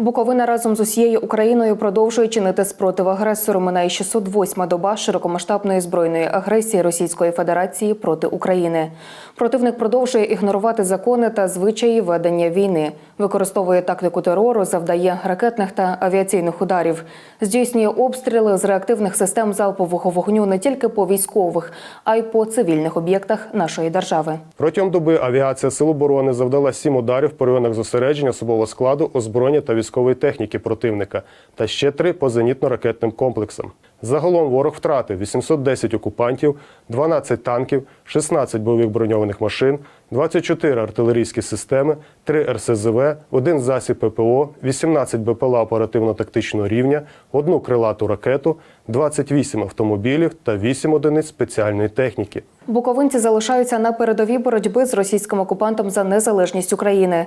Буковина разом з усією Україною продовжує чинити спротив агресору. Минає 608-ма доба широкомасштабної збройної агресії Російської Федерації проти України. Противник продовжує ігнорувати закони та звичаї ведення війни, використовує тактику терору, завдає ракетних та авіаційних ударів, здійснює обстріли з реактивних систем залпового вогню не тільки по військових, а й по цивільних об'єктах нашої держави. Протягом доби авіація Сил оборони завдала сім ударів по районах зосередження особового складу, озброєння та військової техніки противника та ще три по зенітно-ракетним комплексам. Загалом ворог втратив 810 окупантів, 12 танків, 16 бойових броньованих машин, 24 артилерійські системи, 3 РСЗВ, один засіб ППО, 18 БПЛА оперативно-тактичного рівня, одну крилату ракету, 28 автомобілів та 8 одиниць спеціальної техніки. Буковинці залишаються на передовій боротьби з російським окупантом за незалежність України.